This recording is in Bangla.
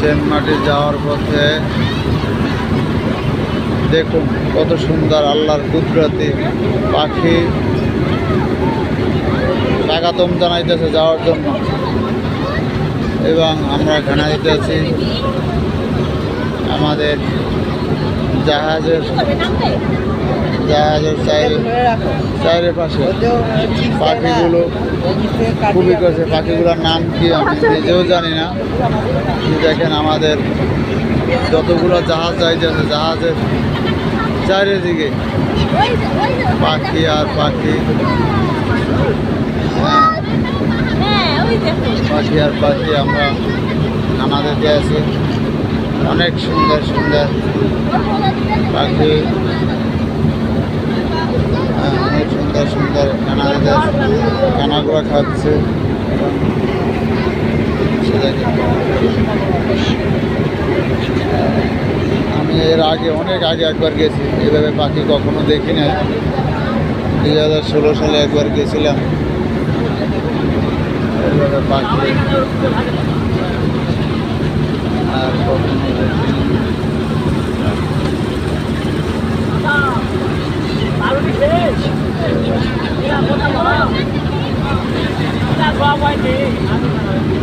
সেনমাটি যাওয়ার পথে দেখুন কত সুন্দর আল্লাহর কুদরতি পাখি স্বাগতম জানাইতেছে যাওয়ার জন্য। এবং আমরা ঘানা দিতেছি আমাদের জাহাজের চাইরে পাশে পাখিগুলো, খুবই করছে পাখিগুলোর নাম কি আমি নিজেও জানি না। দেখেন আমাদের যতগুলো জাহাজ যাইতেছে, জাহাজের চারিদিকে পাখি আর পাখি। দেখো পাখি আর পাখি আমরা দিতে আছি অনেক সুন্দর সুন্দর পাখি হ্যাঁ, অনেক সুন্দর সুন্দর খানা দিতে আছে খানাগুলো খাচ্ছে। আমি এর আগে, অনেক আগে একবার গেছি। এভাবে পাখি কখনো দেখি নাই। দুই হাজার ষোলো সালে একবার গেছিলাম। পাখি আর one day, ano na